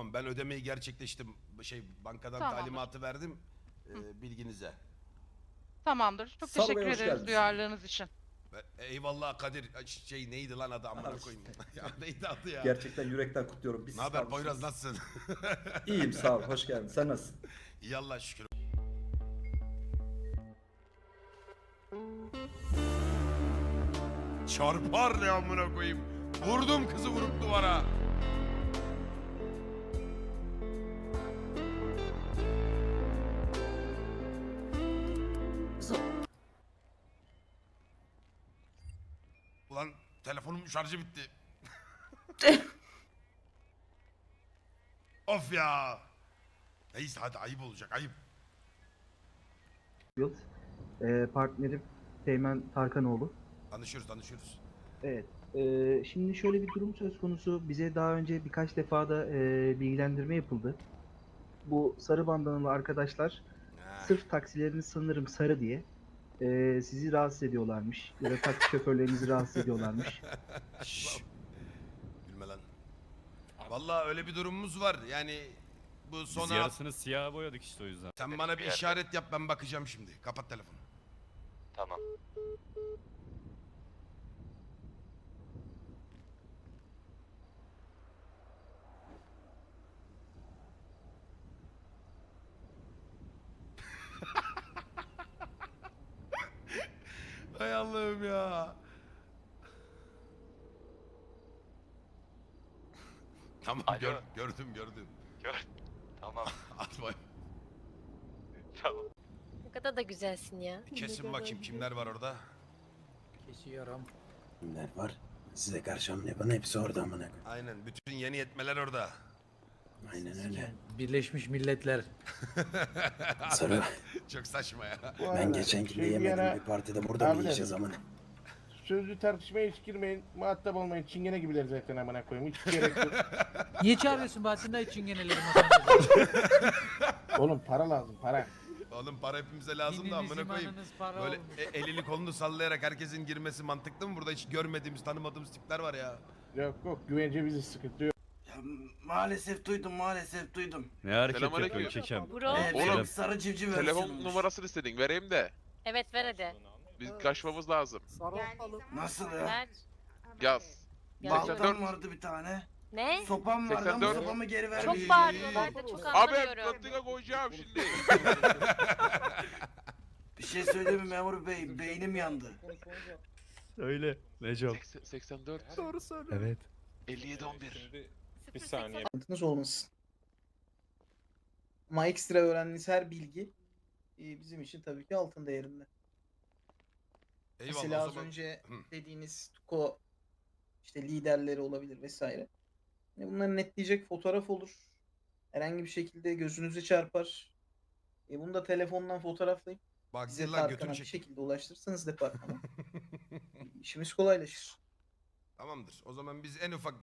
Tamam ben ödemeyi gerçekleştim. Şey bankadan Tamamdır. talimatı verdim. Ee, bilginize. Tamamdır. Çok Sağ ol teşekkür hoş ederiz geldiniz. duyarlılığınız için. Ve- Eyvallah Kadir. Ay, Şey neydi lan adı amına koyayım. ya neydi adı ya? Gerçekten yürekten kutluyorum. Biz Ne haber kalmışız. Poyraz nasılsın? İyiyim sağ ol. Hoş geldin. Sen nasılsın? İyi Allah şükür. Çarpar ne amına koyayım. Vurdum kızı vurup duvara. Ulan telefonum şarjı bitti. of ya. Neyse hadi ayıp olacak ayıp. Yıl. Ee, partnerim Teğmen Tarkanoğlu. Tanışıyoruz tanışıyoruz. Evet. Ee, şimdi şöyle bir durum söz konusu. Bize daha önce birkaç defa da e, bilgilendirme yapıldı. Bu sarı bandanalı arkadaşlar Ha. sırf taksileriniz sanırım sarı diye e, sizi rahatsız ediyorlarmış. Ya da taksi şoförlerinizi rahatsız ediyorlarmış. Gülme lan. Vallahi öyle bir durumumuz var. Yani bu Biz sona yarısını siyah boyadık işte o yüzden. sen bana bir işaret yap ben bakacağım şimdi. Kapat telefonu. Tamam. Hay Allah'ım ya. tamam Alo. gör- gördüm gördüm. Gör. Tamam. Atma. Tamam. Ne kadar da güzelsin ya. Bir kesin bakayım kimler var orada. Kimler var? Size karşı hamle yapan hepsi orada amına. Aynen bütün yeni yetmeler orada. Aynen öyle. Birleşmiş Milletler. Sarı. Çok saçma ya. Ben geçen gün de Şey, yemedim bir partide burada mı yiyeceğiz amına? Sözlü tartışmaya hiç girmeyin. Muhatap olmayın. Çingene gibiler zaten amına koyayım. Hiç gerek yok. Niye çağırıyorsun Bahattin dayı çingeneleri? Oğlum para lazım para. Oğlum para hepimize lazım da Dininiz, amına koyayım. imanınız para Böyle olmuş. e- elini kolunu sallayarak herkesin girmesi mantıklı mı? Burada hiç görmediğimiz, tanımadığımız tipler var ya. Yok yok güvence bizi sıkıntı yok. Maalesef duydum maalesef duydum. Ne hareket Selamünaleyküm. yapıyorsun kekem? Bro. Ee, Oğlum, benim sarı civciv Telefon versiyonummuş. numarasını istedin vereyim de. Evet ver hadi. Biz kaçmamız lazım. Nasıl ya? Ver. Yaz. Ya. 84. Baltam vardı bir tane. Ne? Sopam vardı ama 84. sopamı geri ver. Çok bağırıyorlar da çok Abi anlamıyorum. koyacağım şimdi. Bir şey söyleyeyim mi memur bey? Beynim yandı. Öyle. Necom. 84. Evet. 57 11. Bir saniye. Sıkıntınız olmasın. Ama ekstra öğrendiğiniz her bilgi e, bizim için tabii ki altın değerinde. Eyvallah Mesela o az zaman. önce Hı. dediğiniz Tuko işte liderleri olabilir vesaire. Yani bunları netleyecek fotoğraf olur. Herhangi bir şekilde gözünüze çarpar. E bunu da telefondan fotoğraflayıp Bak lan Tarkan'a götünü bir çek. şekilde ulaştırırsanız departmana. işimiz kolaylaşır. Tamamdır. O zaman biz en ufak